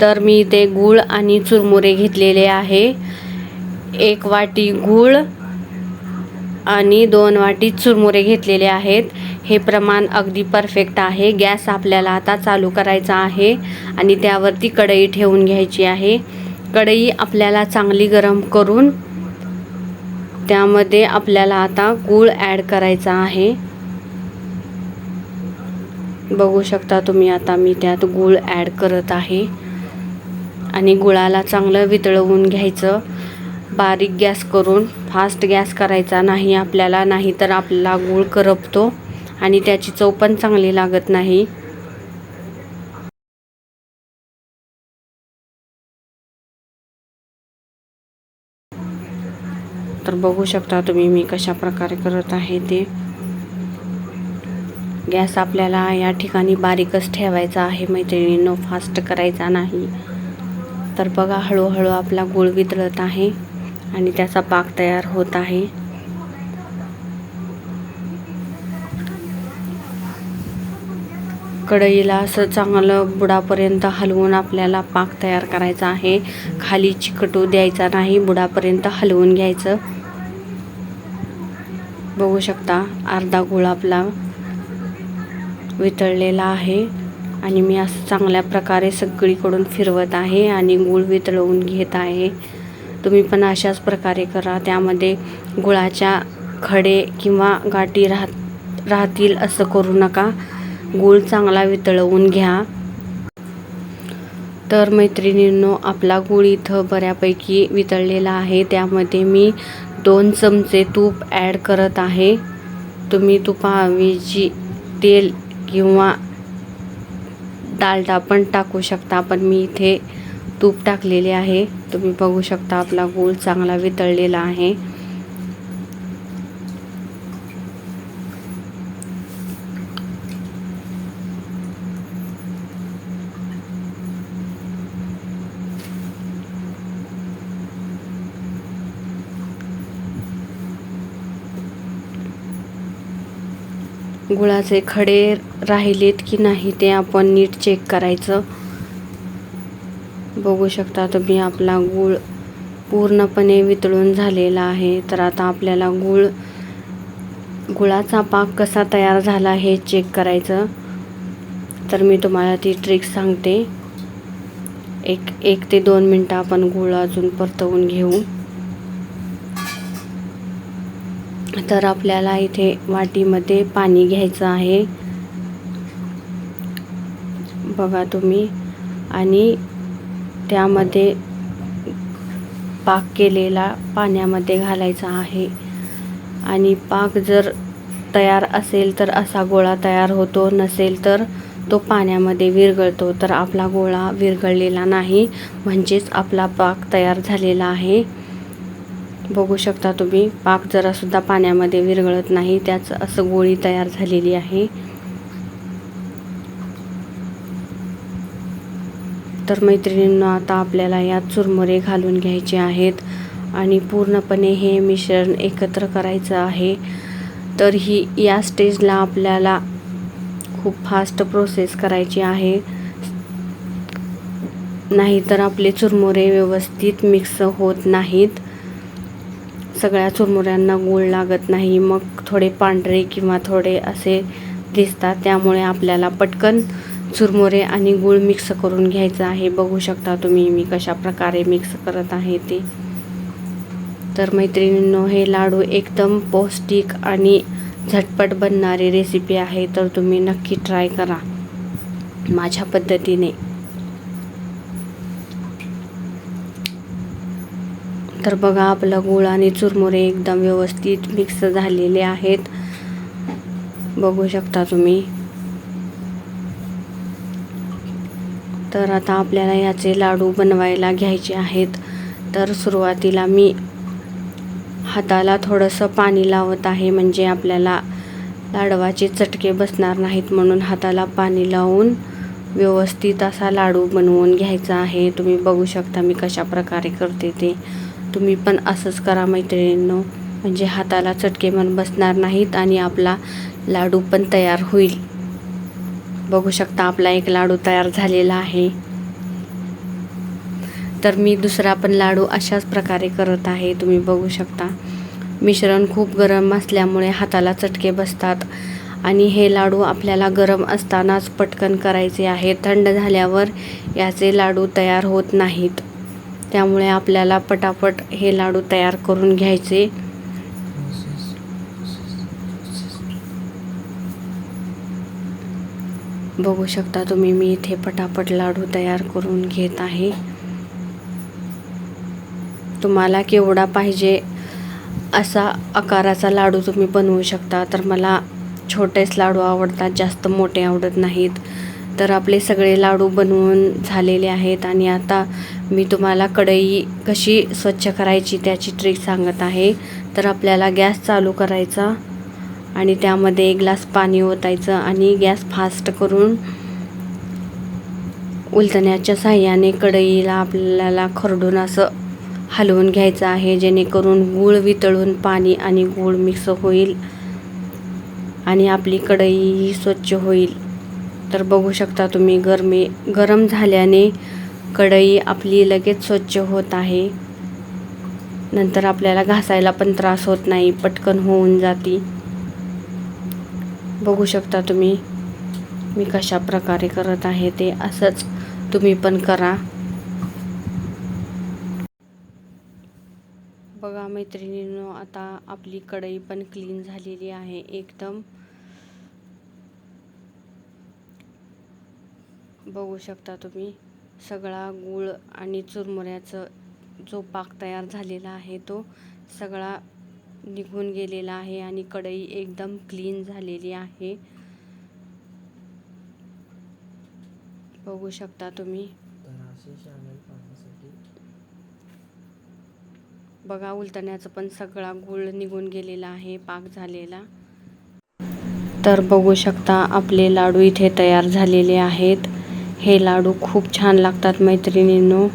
तर मी ते गूळ आणि चुरमुरे घेतलेले आहे. एक वाटी गूळ आणि दोन वाटी चुरमुरे घेतलेले आहेत. हे प्रमाण अगदी परफेक्ट आहे. गॅस आपल्याला आता चालू करायचा आहे आणि त्यावरती कढई ठेवून घ्यायची आहे. कढई आपल्याला चांगली गरम करून त्यामध्ये आपल्याला आता गूळ ॲड करायचा आहे. बघू शकता तुम्ही आता मी त्यात गूळ ॲड करत आहे. आणि गुळाला चांगलं वितळवून घ्यायचं. बारीक गॅस करून फास्ट गॅस करायचा नाही आपल्याला नाही तर आपला गूळ करपतो आणि त्याची चव पण चांगली लागत नाही. तर बघू शकता तुम्ही मी कशा प्रकारे करत आहे ते. गॅस आपल्याला या ठिकाणी बारीकच ठेवायचा आहे मैत्रिणींनो फास्ट करायचा नाही. तर बघा हळूहळू आपला गूळ वितळत आहे आणि त्याचा पाक तयार होत आहे. कढईला असं चांगलं बुडापर्यंत हलवून आपल्याला पाक तयार करायचा आहे. खाली चिकटू द्यायचा नाही बुडापर्यंत हलवून घ्यायचं. बघू शकता अर्धा गुळ आपला वितळलेला आहे. आणि मी असं चांगल्या प्रकारे सगळीकडून फिरवत आहे आणि गूळ वितळवून घेत आहे. तुम्ही पण अशाच प्रकारे करा. त्यामध्ये गुळाच्या खडे किंवा गाठी राहत राहतील असं करू नका. गूळ चांगला वितळवून घ्या. तर मैत्रिणींनो आपला गूळ इथं बऱ्यापैकी वितळलेला आहे. त्यामध्ये मी दोन चमचे तूप ॲड करत आहे. तुम्ही तुपाऐवजी तेल किंवा डालडा पण टाकू शकता. पण मी इथे तूप टाकलेले आहे. तुम्ही बघू शकता आपला गूळ चांगला वितळलेला आहे. गुळाचे खडे राहिलेत की नाही ते आपण नीट चेक करायचं. बघू शकता तुम्ही आपला गूळ पूर्णपणे वितळून झालेला आहे. तर आता आपल्याला गूळ गुळाचा पाक कसा तयार झाला हे चेक करायचं. तर मी तुम्हाला ती ट्रिक सांगते. एक एक ते दोन मिनटं आपण गूळ अजून परतवून घेऊ. तर आपल्याला इथे वाटीमध्ये पाणी घ्यायचं आहे. बघा तुम्ही. आणि त्यामध्ये पाक केलेला पाण्यामध्ये घालायचा आहे. आणि पाक जर तयार असेल तर असा गोळा तयार होतो. नसेल तर तो पाण्यामध्ये विरघळतो. तर आपला गोळा विरघळलेला नाही. म्हणजेच आपला पाक तयार झालेला आहे. बघू शकता तुम्ही. पाक जरासुद्धा पाण्यामध्ये विरघळत नाही. त्याच असं गोळी तयार झालेली आहे. तर मैत्रिणींना आता आपल्याला यात चुरमुरे घालून घ्यायचे आहेत. आणि पूर्णपणे हे मिश्रण एकत्र करायचं आहे. तर ही या स्टेजला आपल्याला खूप फास्ट प्रोसेस करायची आहे. नाहीतर आपले चुरमुरे व्यवस्थित मिक्स होत नाहीत. सगळ्या चुरमुऱ्यांना गूळ लागत नाही मग थोडे पांढरे किंवा थोडे असे दिसतात. त्यामुळे आपल्याला पटकन चुरमुरे आणि गूळ मिक्स करून घ्यायचं आहे. बघू शकता तुम्ही मी कशा प्रकारे मिक्स करत आहे ते. तर मैत्रिणींनो हे लाडू एकदम पौष्टिक आणि झटपट बनणारी रेसिपी आहे तर तुम्ही नक्की ट्राय करा. माझ्या पद्धतीने. तर बघा आपलं गुळ आणि चुरमुरे एकदम व्यवस्थित मिक्स झालेले आहेत. बघू शकता तुम्ही. तर आता आपल्याला याचे लाडू बनवायला घ्यायचे आहेत. तर सुरुवातीला मी हाताला थोडंसं पाणी लावत आहे म्हणजे आपल्याला लाडवाचे चटके बसणार नाहीत म्हणून हाताला पाणी लावून व्यवस्थित असा लाडू बनवून घ्यायचा आहे. तुम्ही बघू शकता मी कशा प्रकारे करते ते. तुम्ही पण असंच करा मैत्रिणींनो. म्हणजे हाताला चटके मन बसणार नाहीत आणि आपला लाडू पण तयार होईल. बघू शकता आपला एक लाडू तयार झालेला आहे. तर मी दुसरा पण लाडू अशाच प्रकारे करत आहे तुम्ही बघू शकता. मिश्रण खूप गरम असल्यामुळे हाताला चटके बसतात. आणि हे लाडू आपल्याला गरम असतानाच पटकन करायचे आहे. थंड झाल्यावर याचे लाडू तयार होत नाहीत. त्यामुळे आपल्याला पटापट हे लाडू तयार करून घ्यायचे. बघू शकता तुम्ही मी इथे पटापट लाडू तयार करून घेत आहे. तुम्हाला केवढा पाहिजे असा आकाराचा लाडू तुम्ही बनवू शकता तर मला छोटेच लाडू आवडतात जास्त मोठे आवडत नाहीत. तर आपले सगळे लाडू बनवून झालेले आहेत आणि आता मी तुम्हाला कढई कशी स्वच्छ करायची त्याची ट्रिक सांगत आहे. तर आपल्याला गॅस चालू करायचा आणि त्यामध्ये एक ग्लास पाणी ओतायचं आणि गॅस फास्ट करून उलटण्याच्या साह्याने कढईला आपल्याला खरडून असं हलवून घ्यायचं आहे जेणेकरून गूळ वितळून पाणी आणि गूळ मिक्स होईल आणि आपली कढई स्वच्छ होईल. तर बघू शकता तुम्ही गरमी गरम झाल्याने कढई आपली लगेच स्वच्छ होत आहे. नंतर आपल्याला घासायला पण त्रास होत नाही पटकन होऊन जाती. बघू शकता तुम्ही मी कशा प्रकारे करत आहे ते असंच तुम्ही पण करा. बघा मैत्रिणींनो आता आपली कढई पण क्लीन झालेली आहे एकदम. बघू शकता तुम्ही. सगळा गूळ आणि चुरमुऱ्याचं जो पाक तयार झालेला आहे तो सगळा निघून गेलेला आहे आणि कढई एकदम क्लीन झालेली आहे. बघू शकता तुम्ही. बघा उलटण्याचं पण सगळा गूळ निघून गेलेला आहे पाक झालेला. तर बघू शकता आपले लाडू इथे तयार झालेले आहेत. हे लाडू खूप छान लागतात मैत्रिणींनो.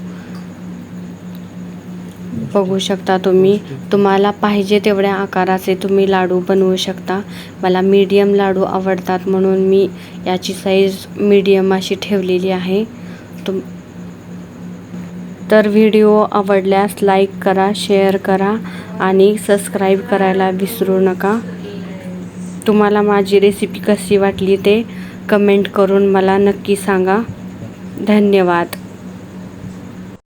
बघू शकता तुम्ही. तुम्हाला पाहिजे तेवढ्या आकाराचे तुम्ही लाडू बनवू शकता. मला मीडियम लाडू आवडतात म्हणून मी याची साईज मीडियम अशी ठेवलेली आहे. तुम तर व्हिडिओ आवडल्यास लाईक करा शेअर करा आणि सबस्क्राईब करायला विसरू नका. तुम्हाला माझी रेसिपी कशी वाटली ते कमेंट करून मला नक्की सांगा. धन्यवाद.